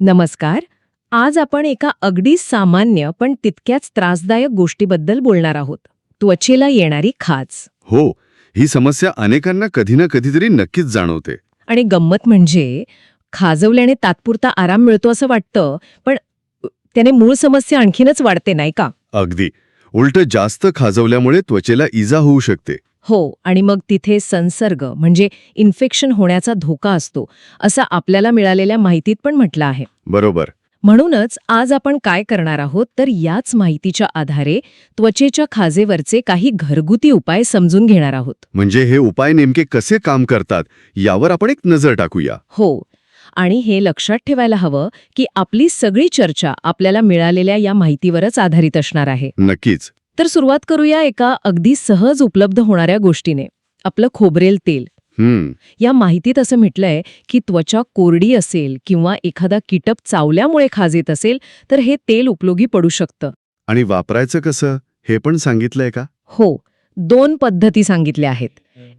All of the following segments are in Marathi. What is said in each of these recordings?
नमस्कार. आज आपण एका अगदी सामान्य पण तितक्याच त्रासदायक गोष्टीबद्दल बोलणार आहोत. त्वचेला येणारी खाज. हो ही समस्या अनेकांना कधी ना कधीतरी नक्कीच जाणवते. आणि गंमत म्हणजे खाजवल्याने तात्पुरता आराम मिळतो असं वाटतं पण त्याने मूळ समस्या आणखीनच वाढते नाही का? अगदी. उलट जास्त खाजवल्यामुळे त्वचेला इजा होऊ शकते. हो आणि मग तिथे संसर्ग म्हणजे इन्फेक्शन होण्याचा धोका असतो असं आपल्याला मिळालेल्या माहितीत पण म्हटलं आहे. बरोबर. म्हणूनच आज आपण काय करणार आहोत तर याच माहितीच्या आधारे त्वचेच्या खाजेवरचे काही घरगुती उपाय समजून घेणार आहोत. म्हणजे हे उपाय नेमके कसे काम करतात यावर आपण एक नजर टाकूया. हो आणि हे लक्षात ठेवायला हवं की आपली सगळी चर्चा आपल्याला मिळालेल्या या माहितीवरच आधारित असणार आहे. नक्कीच. तर सुरुवात करूया एका अगदी सहज उपलब्ध होणाऱ्या गोष्टीने. आपलं खोबरेल तेल. हम्म. या माहितीत असं म्हटलंय की त्वचा कोरडी असेल किंवा एखादा कीटक चावल्यामुळे खाज येत असेल तर हे तेल उपयोगी पडू शकतं. आणि वापरायचं कसं? हे पण सांगितलंय का? हो. दोन पद्धती सांगितल्या आहेत.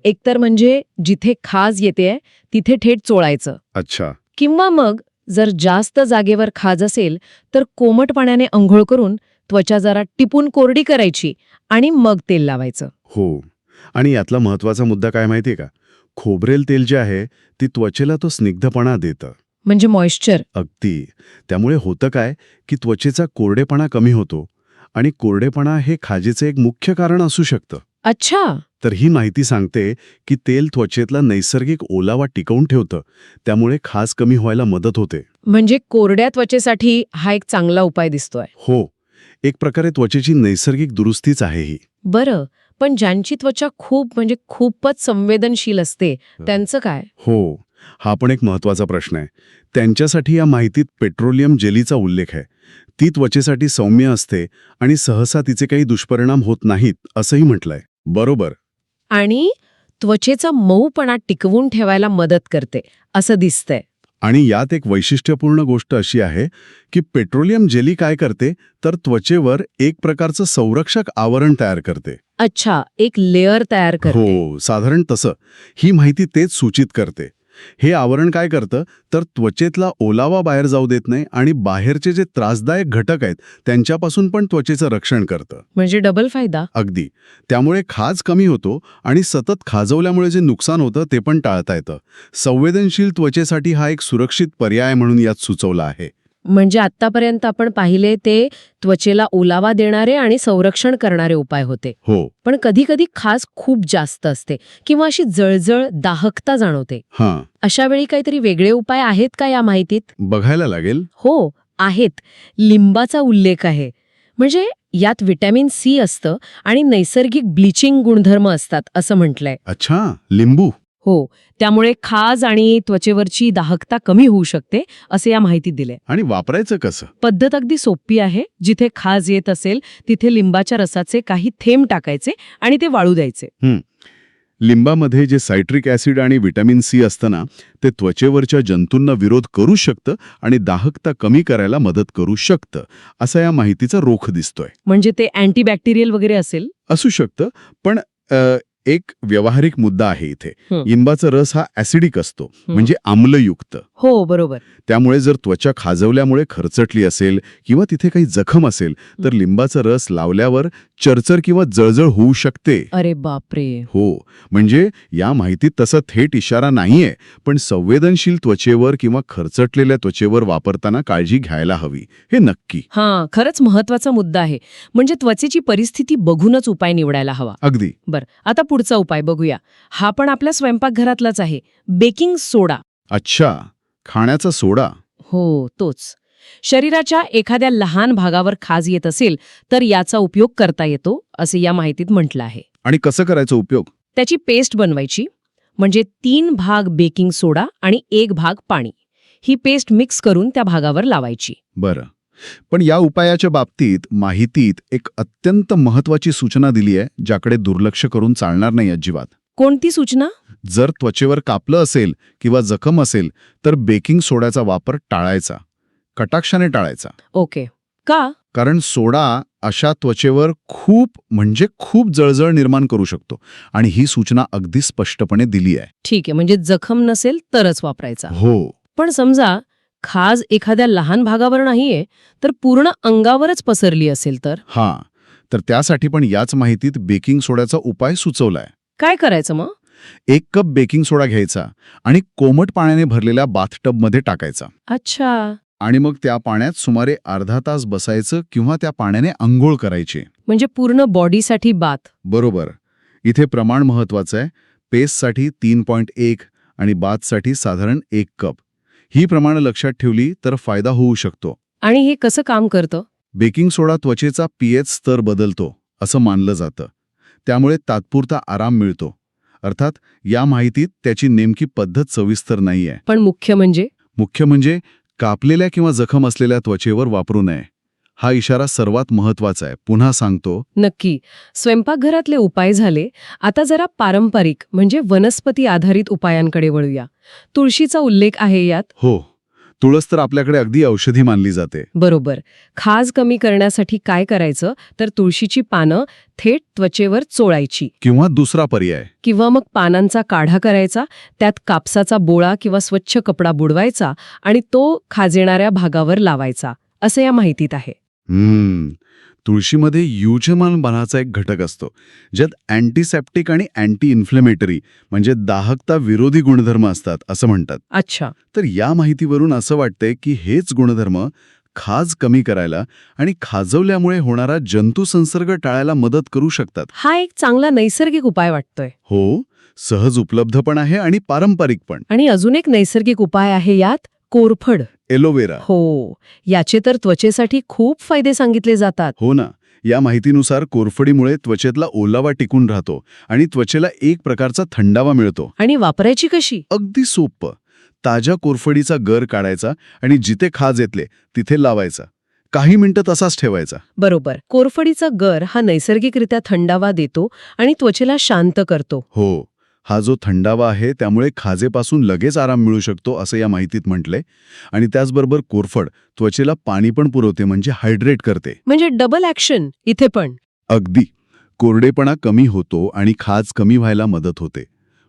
एकतर म्हणजे जिथे खाज येते तिथे थेट चोळायचं. अच्छा. किंवा मग जर जास्त जागेवर खाज असेल तर कोमट पाण्याने अंघोळ करून त्वचा जरा टिपून कोरडी करायची आणि मग तेल लावायचं. हो. आणि यातला महत्त्वाचा मुद्दा काय माहितीये का? खोबरेल तेल जे आहे ती त्वचेला तो स्निग्धपणा देतं. म्हणजे मॉइश्चर. अगदी. त्यामुळे होतं काय की त्वचेचा कोरडेपणा कमी होतो आणि कोरडेपणा हे खाजेचं एक मुख्य कारण असू शकतं. अच्छा. तर ही माहिती सांगते की तेल त्वचेतला नैसर्गिक ओलावा टिकवून ठेवतं त्यामुळे खाज कमी व्हायला मदत होते. म्हणजे कोरड्या त्वचेसाठी हा एक चांगला उपाय दिसतोय. हो. एक प्रकारे त्वचेची नैसर्गिक दुरुस्तीच आहे ही. बरं पण ज्यांची त्वचा खूप म्हणजे खूपच संवेदनशील असते त्यांचं काय? हो हा पण एक महत्त्वाचा प्रश्न आहे. त्यांच्यासाठी या माहितीत पेट्रोलियम जेलीचा उल्लेख आहे. ती त्वचेसाठी सौम्य असते आणि सहसा तिचे काही दुष्परिणाम होत नाहीत असंही म्हटलंय. बरोबर. आणि त्वचेचा मऊपणा टिकवून ठेवायला मदत करते असं दिसतंय. आणि यात एक वैशिष्ट्यपूर्ण गोष्ट अशी आहे की पेट्रोलियम जेली काय करते तर त्वचेवर एक प्रकारचं संरक्षक आवरण तयार करते. अच्छा एक लेअर तयार करते. हो साधारण तसं. ही माहिती तेच सूचित करते. हे आवरण काय करतं? तर त्वचेतला ओलावा बाहेर जाऊ देत नाही आणि बाहेरचे जे त्रासदायक घटक आहेत त्यांच्यापासून पण त्वचेचं रक्षण करतं. म्हणजे डबल फायदा? अगदी. त्यामुळे खाज कमी होतो आणि सतत खाजवल्यामुळे जे नुकसान होतं ते पण टाळता येतं. संवेदनशील त्वचेसाठी हा एक सुरक्षित पर्याय म्हणून यात सुचवला आहे. म्हणजे आतापर्यंत आपण पाहिले ते त्वचेला ओलावा देणारे आणि संरक्षण करणारे उपाय होते. हो. पण कधी कधी खास खूप जास्त असते किंवा अशी जळजळ दाहकता जाणवते. अशा वेळी काहीतरी वेगळे उपाय आहेत का या माहितीत? बघायला लागेल. हो आहेत. लिंबाचा उल्लेख आहे. म्हणजे यात विटॅमिन सी असतं आणि नैसर्गिक ब्लिचिंग गुणधर्म असतात असं म्हटलंय. अच्छा लिंबू. हो त्यामुळे खाज आणि त्वचेवरची दाहकता कमी होऊ शकते असे या माहितीत दिले. आणि वापरायचं कसं? पद्धत अगदी सोपी आहे. जिथे खाज येत असेल तिथे लिंबाच्या रसाचे काही थेंब टाकायचे आणि ते वाळू द्यायचे. लिंबामध्ये जे सायट्रिक ॲसिड आणि व्हिटॅमिन सी असतं ना ते त्वचेवरच्या जंतूंना विरोध करू शकतं आणि दाहकता कमी करायला मदत करू शकतं असा या माहितीचा रोख दिसतोय. म्हणजे ते अँटीबॅक्टेरियल वगैरे असेल? असू शकतं पण अ, एक व्यावहारिक मुद्दा आहे इथे. लिंबाचा रस हा ॲसिडिक असतो म्हणजे आम्लयुक्त. हो बरोबर. त्यामुळे जर त्वचा खाजवल्यामुळे खरचटली असेल किंवा तिथे काही जखम असेल तर लिंबाचा रस लावल्यावर चरचर किंवा जळजळ होऊ शकते. अरे बापरे. हो म्हणजे या माहितीत तसा थेट इशारा नाहीये पण संवेदनशील त्वचेवर किंवा खरचटलेल्या त्वचेवर वापरताना काळजी घ्यायला हवी हे नक्की. हा खरंच महत्त्वाचा मुद्दा आहे. म्हणजे त्वचेची परिस्थिती बघूनच उपाय निवडायला हवा. अगदी. बर आता पुढचा उपाय बघूया. हा पण आपल्या स्वयंपाकघरातलाच आहे. Baking soda. अच्छा. खाण्याचा सोडा. हो तोच. शरीराच्या एखाद्या लहान भागावर खाज येत असेल तर याचा उपयोग करता येतो असे या माहितीत म्हटलं आहे. आणि कसं करायचा उपयोग? त्याची पेस्ट बनवायची म्हणजे तीन भाग बेकिंग सोडा आणि एक भाग पाणी. ही पेस्ट मिक्स करून त्या भागावर लावायची. बरं. पण या उपायाच्या बाबतीत माहितीत एक अत्यंत महत्वाची सूचना दिली आहे ज्याकडे दुर्लक्ष करून चालणार नाही अजिबात. कोणती सूचना? जर त्वचेवर कापलं असेल किंवा जखम असेल तर बेकिंग सोड्याचा वापर टाळायचा. कटाक्षाने टाळायचा. ओके. का? कारण सोडा अशा त्वचेवर खूप म्हणजे खूप जळजळ निर्माण करू शकतो. आणि ही सूचना अगदी स्पष्टपणे दिली आहे. ठीक आहे म्हणजे जखम नसेल तरच वापरायचा. हो. पण समजा खाज एखाद्या लहान भागावर नाहीये तर पूर्ण अंगावरच पसरली असेल तर? हां तर त्यासाठी पण याच माहितीत बेकिंग सोड्याचा उपाय सुचवलाय. काय करायचं मग? एक कप बेकिंग सोडा घ्यायचा आणि कोमट पाण्याने भरलेल्या बाथटबमध्ये टाकायचा. अच्छा. आणि मग त्या पाण्यात सुमारे अर्धा तास बसायचं किंवा त्या पाण्याने आंघोळ करायची. म्हणजे पूर्ण बॉडीसाठी बात बरोबर. इथे प्रमाण महत्वाचं आहे. पेस्टसाठी तीन पॉईंट एक आणि बाथसाठी साधारण एक कप. ही प्रमाणं लक्षात ठेवली तर फायदा होऊ शकतो. आणि हे कसं काम करतं? बेकिंग सोडा त्वचेचा पीएच स्तर बदलतो असं मानलं जातं. त्यामुळे तात्पुरता आराम मिळतो. अर्थात या माहितीत त्याची नेमकी पद्धत सविस्तर नाहीये. पण मुख्य म्हणजे? मुख्य म्हणजे कापलेल्या किंवा जखम असलेल्या त्वचेवर वापरू नये. हा इशारा सर्वात महत्त्वाचा आहे. पुन्हा सांगतो. नक्की. स्वयंपाकघरातले उपाय झाले. आता जरा पारंपरिक म्हणजे वनस्पती आधारित उपायांकडे वळूया. तुळशीचा उल्लेख आहे यात? हो. तुळस तर आपल्याकडे अगदी औषधी मानली जाते. बरोबर. खाज कमी करण्यासाठी काय करायचं? तर तुळशीची पानं थेट त्वचेवर चोळायची. किंवा दुसरा पर्याय. किंवा मग पानांचा काढा करायचा त्यात कापसाचा बोळा किंवा स्वच्छ कपडा बुडवायचा आणि तो खाजेणाऱ्या भागावर लावायचा असं या माहितीत आहे. हम्म. तुळशीमध्ये युजमान बनाचा एक घटक असतो ज्यात अँटीसेप्टिक आणि अँटी इन्फ्लेमेटरी म्हणजे दाहकता विरोधी गुणधर्म असतात असं म्हणतात. अच्छा. तर या माहितीवरून असं वाटतंय की हेच गुणधर्म खाज कमी करायला आणि खाजवल्यामुळे होणारा जंतुसंसर्ग टाळायला मदत करू शकतात. हा एक चांगला नैसर्गिक उपाय वाटतोय. हो सहज उपलब्ध पण आहे आणि पारंपरिक पण. आणि अजून एक नैसर्गिक उपाय आहे यात कोरफड. एलोवेरा हो याचे तर त्वचेसाठी खूप फायदे सांगितले जातात. हो ना या माहितीनुसार कोरफडीमुळे त्वचेतला ओलावा टिकून राहतो आणि त्वचेला एक प्रकारचा थंडावा मिळतो. आणि वापरायची कशी? अगदी सोपं ताज्या कोरफडीचा गर काढायचा आणि जिथे खाज येतले तिथे लावायचा. काही मिनिटं तसाच ठेवायचा. बरोबर. कोरफडीचा गर हा नैसर्गिकरित्या थंडावा देतो आणि त्वचेला शांत करतो. हो. हा जो थंडावा आहे त्यामुळे खाजेपासून लगेच आराम मिळू शकतो असं या माहितीत म्हटलंय. आणि त्याचबरोबर कोरफड त्वचेला पाणी पण पुरवते म्हणजे हायड्रेट करते. म्हणजे डबल ऍक्शन इथे पण. अगदी. कोरडेपणा कमी होतो आणि खाज कमी व्हायला मदत होते.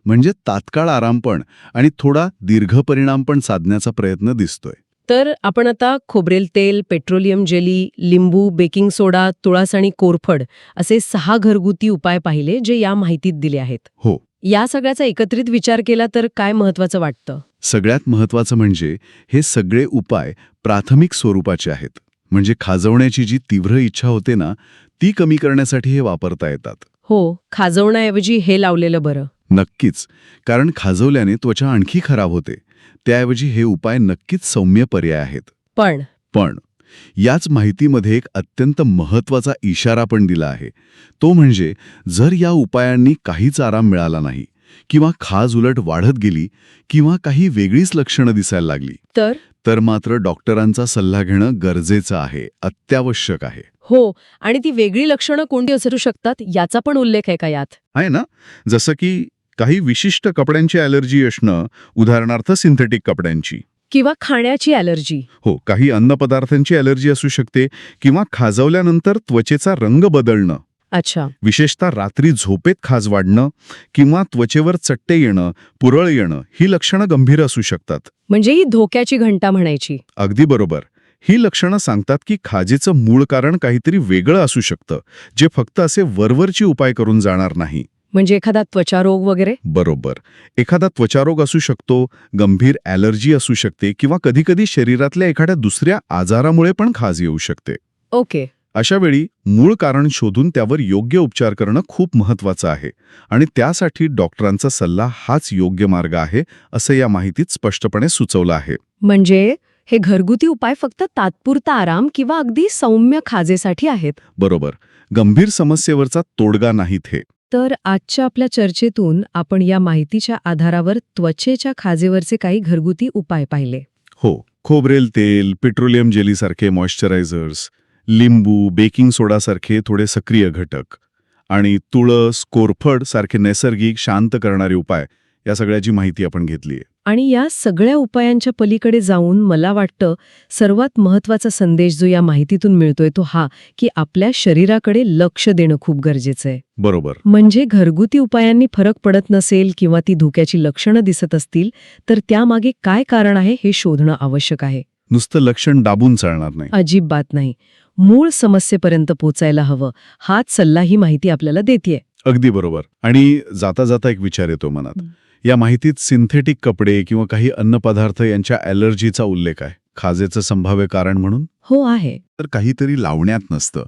म्हणजे तात्काळ आराम पण आणि थोडा दीर्घ परिणाम पण साधण्याचा प्रयत्न दिसतोय. तर आपण आता खोबरेल तेल पेट्रोलियम जेली लिंबू बेकिंग सोडा तुळस आणि कोरफड असे सहा घरगुती उपाय पाहिले जे या माहितीत दिले आहेत. हो. या सगळ्याचा एकत्रित विचार केला तर काय महत्वाचं वाटतं? सगळ्यात महत्वाचं म्हणजे हे सगळे उपाय प्राथमिक स्वरूपाचे आहेत. म्हणजे खाजवण्याची जी तीव्र इच्छा होते ना ती कमी करण्यासाठी हे वापरता येतात. हो खाजवण्याऐवजी हे लावलेलं बरं. नक्कीच. कारण खाजवल्याने त्वचा आणखी खराब होते. त्याऐवजी हे उपाय नक्कीच सौम्य पर्याय आहेत. पण पण याच माहितीमध्ये एक अत्यंत महत्त्वाचा इशारा पण दिला आहे. तो म्हणजे जर या उपायांनी काहीच आराम मिळाला नाही किंवा खाज उलट वाढत गेली किंवा काही वेगळीच लक्षणं दिसायला लागली तर? तर मात्र डॉक्टरांचा सल्ला घेणं गरजेचं आहे अत्यावश्यक आहे. हो आणि ती वेगळी लक्षणं कोणती असू शकतात याचा पण उल्लेख आहे का यात? आहे ना? जसं की काही विशिष्ट कपड्यांची ॲलर्जी असणं उदाहरणार्थ सिंथेटिक कपड्यांची. किंवा खाण्याची ॲलर्जी हो काही अन्नपदार्थांची ॲलर्जी असू शकते किंवा खाजवल्यानंतर त्वचेचा रंग बदलणं. अच्छा. विशेषतः रात्री झोपेत खाज वाढणं किंवा त्वचेवर चट्टे येणं पुरळ येणं ही लक्षणं गंभीर असू शकतात. म्हणजे ही धोक्याची घंटा म्हणायची. अगदी बरोबर. ही लक्षणं सांगतात की खाजेचं मूळ कारण काहीतरी वेगळं असू शकतं जे फक्त असे वरवरची उपाय करून जाणार नाही. म्हणजे एखादा त्वचारोग वगैरे? बरोबर. एखादा त्वचारोग असू शकतो गंभीर ॲलर्जी असू शकते किंवा कधीकधी शरीरातल्या एखाद्या दुसऱ्या आजारामुळे पण खाज येऊ शकते. ओके. अशा वेळी मूळ कारण शोधून त्यावर योग्य उपचार करणं खूप महत्वाचं आहे आणि त्यासाठी डॉक्टरांचा सल्ला हाच योग्य मार्ग आहे असं या माहितीत स्पष्टपणे सुचवलं आहे. म्हणजे हे घरगुती उपाय फक्त तात्पुरता आराम किंवा अगदी सौम्य खाजेसाठी आहेत? बरोबर. गंभीर समस्येवरचा तोडगा नाहीत हे. तर आजच्या आपल्या चर्चेतून आपण या माहितीच्या आधारावर त्वचेच्या खाजेवरचे काही घरगुती उपाय पाहिले. हो खोबरेल तेल पेट्रोलियम जेलीसारखे मॉइश्चरायझर्स लिंबू बेकिंग सोडासारखे थोडे सक्रिय घटक आणि तुळस कोरफड सारखे नैसर्गिक शांत करणारे उपाय या सगळ्याची माहिती आपण घेतलीये. आणि या सगळ्या उपायांच्या पलीकडे जाऊन मला वाटतं सर्वात महत्त्वाचा संदेश जो या माहितीतून मिळतोय तो हा की आपल्या शरीराकडे लक्ष देणं खूप गरजेचं आहे. बरोबर. म्हणजे घरगुती उपायांनी फरक पडत नसेल किंवा ती धोक्याची लक्षणं दिसत असतील तर त्यामागे काय कारण आहे हे शोधणं आवश्यक आहे. नुसतं लक्षण दाबून चालणार नाही. अजिबात नाही. मूळ समस्येपर्यंत पोचायला हवं. हाच सल्ला ही माहिती आपल्याला देते अगदी बरोबर. आणि जाता जाता एक विचार येतो मनात. या माहितीत सिंथेटिक कपडे किंवा काही अन्नपदार्थ यांच्या ॲलर्जीचा उल्लेख आहे. खाजेचं संभाव्य कारण म्हणून? हो आहे. तर काहीतरी लावण्यात नसतं.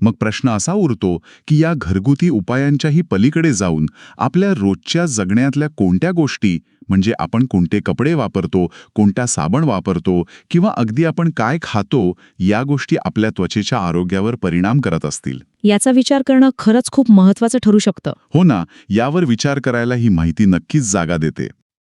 मग प्रश्न असा उरतो की या घरगुती उपायांच्याही पलीकडे जाऊन आपल्या रोजच्या जगण्यातल्या कोणत्या गोष्टी म्हणजे आपण कोणते कपडे वापरतो कोणता साबण वापरतो किंवा अगदी आपण काय खातो या गोष्टी आपल्या त्वचेच्या आरोग्यावर परिणाम करत असतील? याचा विचार करणं खरंच खूप महत्वाचं ठरू शकतं. हो ना यावर विचार करायला ही माहिती नक्कीच जागा देते.